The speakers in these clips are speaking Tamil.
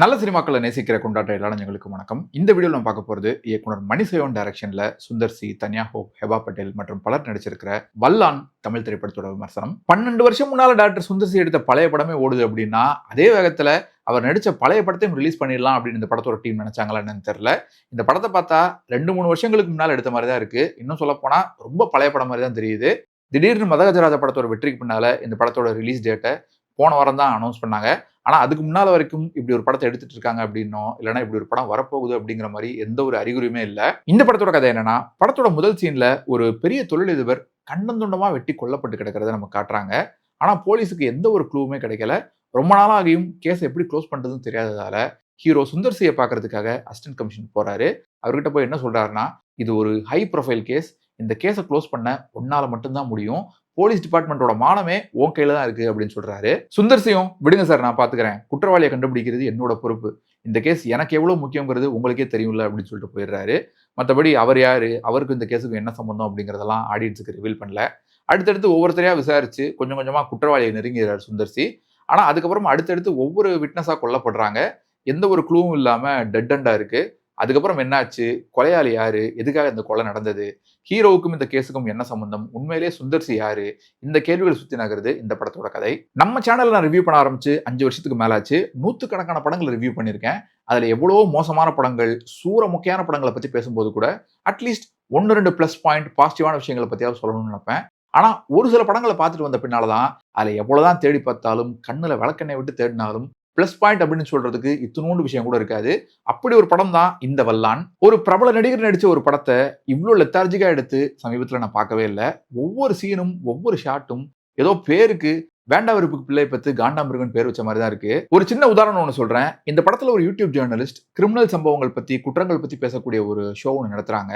நல்ல சினிமாக்களை நேசிக்கிற கொண்டாட்ட இளைஞர்களுக்கு வணக்கம். இந்த வீடியோவில் நம்ம பார்க்க போகிறது இயக்குனர் மணிசேவன் டைரக்ஷனில் சுந்தர் சி தன்யா ஹோப் ஹெபா பட்டேல் மற்றும் பலர் நடிச்சிருக்கிற வல்லான் தமிழ் திரைப்படத்தோட விமர்சனம். பன்னெண்டு வருஷம் முன்னால் டாக்டர் சுந்தர் சி எடுத்த பழைய படமே ஓடுது அப்படின்னா அதே வேகத்தில் அவர் நடித்த பழைய படத்தையும் ரிலீஸ் பண்ணிடலாம் அப்படின்னு இந்த படத்தோட டீம் நினச்சாங்களா என்னன்னு தெரில இந்த படத்தை பார்த்தா ரெண்டு மூணு வருஷங்களுக்கு முன்னால் எடுத்த மாதிரி தான் இருக்குது இன்னும் சொல்லப்போனால் ரொம்ப பழைய படம் மாதிரி தான் தெரியுது. திடீர்னு மதகஜராஜ படத்தோட வெற்றிக்கு பின்னால இந்த படத்தோட ரிலீஸ் டேட்டை போன வாரம் தான் அனௌன்ஸ் பண்ணாங்க. ஆனால் அதுக்கு முன்னால் வரைக்கும் இப்படி ஒரு படத்தை எடுத்துட்டு இருக்காங்க அப்படின்னோ இல்லைன்னா இப்படி ஒரு படம் வரப்போகுது அப்படிங்கிற மாதிரி எந்த ஒரு அறிகுறியுமே இல்லை. இந்த படத்தோட கதை என்னன்னா படத்தோட முதல் சீனில் ஒரு பெரிய தொழிலதிபர் கண்ணந்துண்டமாக வெட்டி கொல்லப்பட்டு கிடக்கிறத நம்ம காட்டுறாங்க. ஆனால் போலீஸுக்கு எந்த ஒரு க்ளூவுமே கிடைக்கல. ரொம்ப நாளாகியும் கேஸை எப்படி க்ளோஸ் பண்ணுறதுன்னு தெரியாததால ஹீரோ சுந்தர் சியை பார்க்கறதுக்காக அசிஸ்டன்ட் கமிஷன் போகிறாரு அவர்கிட்ட போய் என்ன சொல்கிறாருன்னா இது ஒரு ஹை ப்ரொஃபைல் கேஸ் இந்த கேஸை க்ளோஸ் பண்ண ஒன்னால் மட்டும்தான் முடியும். போலீஸ் டிபார்ட்மெண்ட்டோட மானமே உன் கையில தான் இருக்கு அப்படின்னு சொல்றாரு. சுந்தர் சியும் விடுங்க சார் நான் பாத்துக்கிறேன். குற்றவாளியை கண்டுபிடிக்கிறது என்னோட பொறுப்பு. இந்த கேஸ் எனக்கு எவ்வளவு முக்கியங்கிறது உங்களுக்கே தெரியும்ல அப்படின்னு சொல்லிட்டு போயிடுறாரு. மற்றபடி அவர் யாரு அவருக்கு இந்த கேஸுக்கு என்ன சம்பந்தம் அப்படிங்கிறதெல்லாம் ஆடியன்ஸுக்கு ரிவீல் பண்ணல. அடுத்தடுத்து ஒவ்வொருத்தரையா விசாரிச்சு கொஞ்சம் கொஞ்சமா குற்றவாளியை நெருங்கிறார் சுந்தர்சி. ஆனா அதுக்கப்புறம் அடுத்தடுத்து ஒவ்வொரு விட்னஸா கொல்லப்படுறாங்க. எந்த ஒரு க்ளூவும் இல்லாம டெட் அண்டா இருக்கு. அதுக்கப்புறம் என்னாச்சு? கொலையாளி யாரு? எதுக்காக இந்த கொலை நடந்தது? ஹீரோவுக்கும் இந்த கேஸுக்கும் என்ன சம்பந்தம்? உண்மையிலேயே சுந்தர்சி யாரு? இந்த கேள்விகள் சுத்தி நகருது இந்த படத்தோட கதை. நம்ம சேனல்ல நான் ரிவ்யூ பண்ண ஆரம்பிச்சு அஞ்சு வருஷத்துக்கு மேலாச்சு. நூற்றுக்கணக்கான படங்களை ரிவ்யூ பண்ணியிருக்கேன். அதுல எவ்வளோ மோசமான படங்கள் சூற முக்கியமான படங்களை பத்தி பேசும்போது கூட அட்லீஸ்ட் ஒன்று ரெண்டு ப்ளஸ் பாயிண்ட் பாசிட்டிவான விஷயங்களை பத்தியாவது சொல்லணும்னு நினைப்பேன். ஆனால் ஒரு சில படங்களை பார்த்துட்டு வந்த பின்னால் தான் அதில் எவ்வளோ தான் தேடி பார்த்தாலும் கண்ணில் விளக்கெண்ணை விட்டு தேடினாலும் ப்ளஸ் பாயிண்ட் அப்படின்னு சொல்றதுக்கு இத்தினோண்டு விஷயம் கூட இருக்காது. அப்படி ஒரு படம் தான் இந்த வல்லான். ஒரு பிரபல நடிகர் நடிச்ச ஒரு படத்தை இவ்வளோ லெத்தார்ஜிக்கா எடுத்து சமீபத்தில் நான் பார்க்கவே இல்லை. ஒவ்வொரு சீனும் ஒவ்வொரு ஷாட்டும் ஏதோ பேருக்கு வேண்டா விருப்புக்கு பிள்ளை பத்து காண்டாமிருகன் பேர் வச்ச மாதிரி தான் இருக்கு. ஒரு சின்ன உதாரணம் ஒன்று சொல்றேன். இந்த படத்துல ஒரு யூடியூப் ஜேர்னலிஸ்ட் கிரிமினல் சம்பவங்கள் பத்தி குற்றங்கள் பத்தி பேசக்கூடிய ஒரு ஷோ ஒன்று நடத்துறாங்க.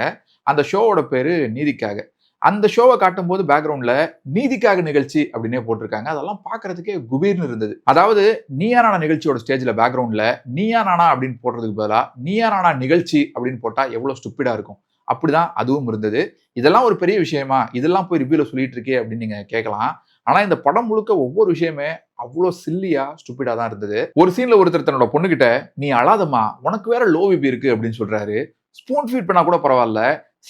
அந்த ஷோவோட பேரு நீதிக்காக. அந்த ஷோவை காட்டும்போது பேக்ரவுண்ட்ல நீதிக்காக நிகழ்ச்சி அப்படின்னே போட்டிருக்காங்க. அதெல்லாம் பார்க்கறதுக்கே குபீர்னு இருந்தது. அதாவது நீயா நானா நிகழ்ச்சியோட ஸ்டேஜ்ல பேக்ரவுண்ட்ல நீயா நானா அப்படின்னு போடுறதுக்கு பதிலாக நீயா நானா நிகழ்ச்சி அப்படின்னு போட்டா எவ்வளவு ஸ்டுப்பிடா இருக்கும். அப்படிதான் அதுவும் இருந்தது. இதெல்லாம் ஒரு பெரிய விஷயமா? இதெல்லாம் போய் ரிவ்யூல சொல்லிட்டு இருக்கே அப்படின்னு நீங்க கேட்கலாம். ஆனா இந்த படம் முழுக்க ஒவ்வொரு விஷயமே அவ்வளோ சில்லியா ஸ்டூப்பிடா தான் இருந்தது. ஒரு சீன்ல ஒருத்தர் தன்னோட பொண்ணுகிட்ட நீ அழாதம்மா உனக்கு வேற லோ பிபி இருக்கு அப்படின்னு சொல்றாரு. ஸ்பூன் ஃபீட் பண்ணா கூட பரவாயில்ல.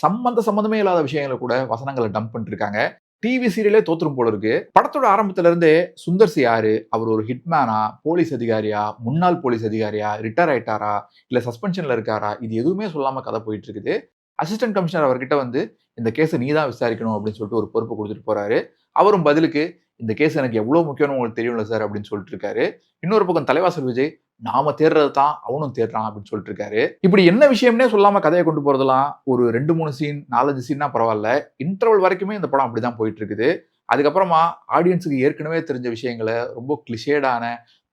சம்பந்த சம்மந்தமே இல்லாத விஷயங்களை கூட வசனங்களை டம்ப் பண்ணிருக்காங்க. டிவி சீரியலே தோத்துரும் போல இருக்கு. படத்தோட ஆரம்பத்துல இருந்தே சுந்தர்சி யாரு? அவர் ஒரு ஹிட்மேனா போலீஸ் அதிகாரியா? முன்னாள் போலீஸ் அதிகாரியா? ரிட்டையர் ஆயிட்டாரா? இல்ல சஸ்பென்ஷன்ல இருக்காரா? இது எதுவுமே சொல்லாம கதை போயிட்டு இருக்குது. அசிஸ்டன்ட் கமிஷனர் அவர்கிட்ட வந்து இந்த கேஸை நீ தான் விசாரிக்கணும் அப்படின்னு சொல்லிட்டு ஒரு பொறுப்பு கொடுத்துட்டு போறாரு. அவரும் பதிலுக்கு இந்த கேஸ் எனக்கு எவ்வளோ முக்கியம்னு உங்களுக்கு தெரியும்ல சார் அப்படின்னு சொல்லிட்டு இருக்காரு இன்னொரு பக்கம் தலைவாசல் விஜய் நாம தேடுறது தான் அவனும் தேடுறான் அப்படின்னு சொல்லிட்டு இருக்காரு இப்படி என்ன விஷயம்னே சொல்லாம கதையை கொண்டு போறதெல்லாம் ஒரு ரெண்டு மூணு சீன் நாலஞ்சு சீன்னா பரவாயில்ல. இன்டர்வல் வரைக்குமே இந்த படம் அப்படிதான் போயிட்டு இருக்குது அதுக்கப்புறமா ஆடியன்ஸுக்கு ஏற்கனவே தெரிஞ்ச விஷயங்களை ரொம்ப கிளிஷேடான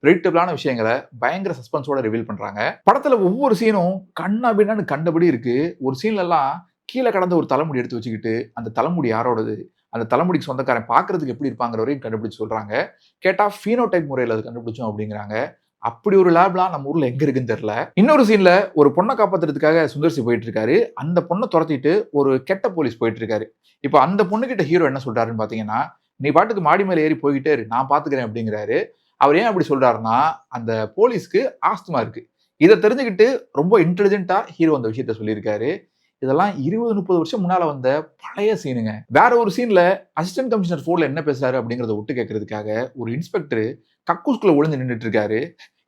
ப்ரிடிக்டபிளான விஷயங்களை பயங்கர சஸ்பென்ஸோட ரிவீல் பண்றாங்க. படத்துல ஒவ்வொரு சீனும் கண்ணா பின்னான்னு கண்டபடி இருக்கு. ஒரு சீன்ல எல்லாம் கீழே கடந்த ஒரு தலைமுடி எடுத்து வச்சுக்கிட்டு அந்த தலைமுடி யாரோடது? அந்த தலைமுடிக்கு சொந்தக்காரன் பார்க்கறதுக்கு எப்படி இருப்பாங்கிற வரையும் கண்டுபிடிச்சு சொல்றாங்க. கேட்டா ஃபீனோடைப் முறையில் அது கண்டுபிடிச்சோம் அப்படிங்கிறாங்க. அப்படி ஒரு லேப்லாம் நம்ம ஊர்ல எங்க இருக்குன்னு தெரியல. இன்னொரு சீன்ல ஒரு பொண்ணை காப்பாத்துறதுக்காக சுந்தர்சி போயிட்டு இருக்காரு. அந்த பொண்ணை துரத்திட்டு ஒரு கெட்ட போலீஸ் போயிட்டு இருக்காரு. இப்போ அந்த பொண்ணுகிட்ட ஹீரோ என்ன சொல்றாருன்னு பாத்தீங்கன்னா நீ பாட்டுக்கு மாடி மேலே ஏறி போய்கிட்டே இரு நான் பாத்துக்கிறேன் அப்படிங்கிறாரு. அவர் ஏன் அப்படி சொல்றாருன்னா அந்த போலீஸ்க்கு ஆஸ்துமா இருக்கு. இதை தெரிஞ்சுக்கிட்டு ரொம்ப இன்டெலிஜென்ட்டா ஹீரோ அந்த விஷயத்த சொல்லியிருக்காரு. இதெல்லாம் இருபது முப்பது வருஷம் முன்னால வந்த பழைய சீனுங்க வேற ஒரு சீன்ல அசிஸ்டன்ட் கமிஷனர் போன்ல என்ன பேசுறாரு அப்படிங்கறத ஒட்டு கேட்கறதுக்காக ஒரு இன்ஸ்பெக்டர் கக்கூஸ்குள்ள ஒளிஞ்சு நின்றுட்டு இருக்காரு.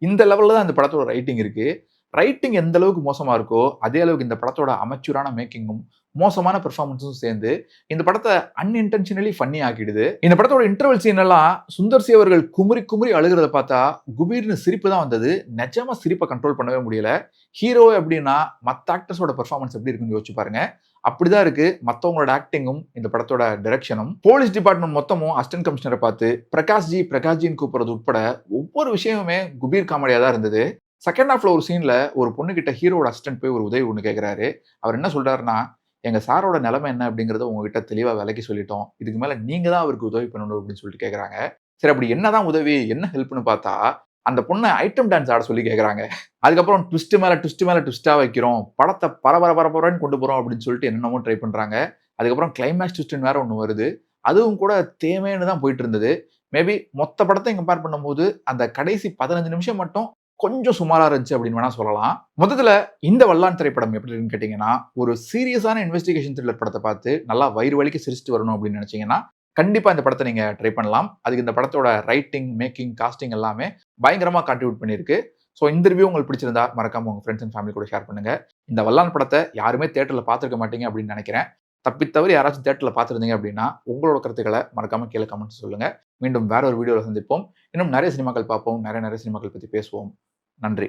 இந்த லெவல்ல தான் இந்த படத்தோட ரைட்டிங் இருக்கு. ரைட்டிங் எந்த அளவுக்கு மோசமா இருக்கோ அதே அளவுக்கு இந்த படத்தோட அமைச்சூரான மேக்கிங்கும் மோசமான பெர்ஃபார்மன்ஸும் சேர்ந்து இந்த படத்தை அன்இன்டென்ஷனலி ஃபன்னி ஆக்கிடுது. இந்த படத்தோட இன்டர்வல் சீன் எல்லாம் சுந்தர்சி அவர்கள் குமுறி குமுறி அழுகிறத பார்த்தா குபீர்னு சிரிப்பு தான் வந்தது. நிஜமா சிரிப்பை கண்ட்ரோல் பண்ணவே முடியல. ஹீரோ அப்படின்னா மற்ற ஆக்டர்ஸோட பெர்ஃபார்மன்ஸ் எப்படி இருக்குன்னு யோசிச்சு பாருங்க. அப்படிதான் இருக்கு. மற்றவங்களோட ஆக்டிங்கும் இந்த படத்தோட டைரக்ஷனும் போலீஸ் டிபார்ட்மெண்ட் மொத்தமும் அசிஸ்டன்ட் கமிஷனரை பார்த்து பிரகாஷ்ஜி பிரகாஷ்ஜின்னு கூப்பிடுறது உட்பட ஒவ்வொரு விஷயமுமே குபீர் காமெடியா தான் இருந்தது. செகண்ட் ஹாஃப்ல ஒரு சீன்ல ஒரு பொண்ணுகிட்ட ஹீரோட அசிஸ்டன்ட் போய் ஒரு உதவி ஒன்று கேட்கிறாரு அவர் என்ன சொல்றாருன்னா எங்கள் சாரோட நிலைமை என்ன அப்படிங்கிறத உங்ககிட்ட தெளிவாக விலைக்கு சொல்லிட்டோம். இதுக்கு மேலே நீங்கள் தான் அவருக்கு உதவி பண்ணணும் அப்படின்னு சொல்லிட்டு கேட்குறாங்க சரி அப்படி என்னதான் உதவி என்ன ஹெல்ப்னு பார்த்தா அந்த பொண்ணை ஐட்டம் டான்ஸ் ஆட சொல்லி கேட்குறாங்க அதுக்கப்புறம் ட்விஸ்ட் மேலே ட்விஸ்ட் மேலே ட்விஸ்ட்டாக வைக்கிறோம். படத்தை பரபர பரபரன்னு கொண்டு போகிறோம் அப்படின்னு சொல்லிட்டு என்னென்னமோ ட்ரை பண்ணுறாங்க அதுக்கப்புறம் கிளைமேக்ஸ் ட்விஸ்ட்னு வேறு ஒன்று வருது. அதுவும் கூட தேவைன்னு தான் போயிட்டு இருந்தது. மேபி மொத்த படத்தை கம்பேர் பண்ணும்போது அந்த கடைசி பதினஞ்சு நிமிஷம் மட்டும் கொஞ்சம் சுமாராக இருந்துச்சு அப்படின்னு வேணா சொல்லலாம். மொத்தத்தில் இந்த வல்லான் திரைப்படம் எப்படி இருக்குன்னு கேட்டிங்கன்னா ஒரு சீரியஸான இன்வெஸ்டிகேஷன் த்ரில்லர் படத்தை பார்த்து நல்லா வயிறு வலிக்கு சிரிச்சிட்டு வரணும் அப்படின்னு நினைச்சீங்கன்னா கண்டிப்பாக இந்த படத்தை நீங்கள் ட்ரை பண்ணலாம். அதுக்கு இந்த படத்தோட ரைட்டிங் மேக்கிங் காஸ்டிங் எல்லாமே பயங்கரமாக கான்ட்ரிபியூட் பண்ணியிருக்கு. ஸோ இந்த ரிவ்யூ உங்களுக்கு பிடிச்சிருந்தா மறக்காம உங்கள் ஃப்ரெண்ட்ஸ் அண்ட் ஃபேமிலி கூட ஷேர் பண்ணுங்கள் இந்த வல்லான் படத்தை யாருமே தேட்டரில் பார்த்துருக்க மாட்டீங்க அப்படின்னு நினைக்கிறேன். தப்பித்தவரை யாராச்சும் தேட்டரில் பார்த்துருந்தீங்க அப்படின்னா உங்களோட கருத்துக்களை மறக்காம கீழே கமெண்ட்ஸ் சொல்லுங்க. மீண்டும் வேற ஒரு வீடியோவில் சந்திப்போம். இன்னும் நிறைய சினிமாக்கள் பார்ப்போம். நிறைய நிறைய சினிமாக்கள் பற்றி பேசுவோம். நன்றி.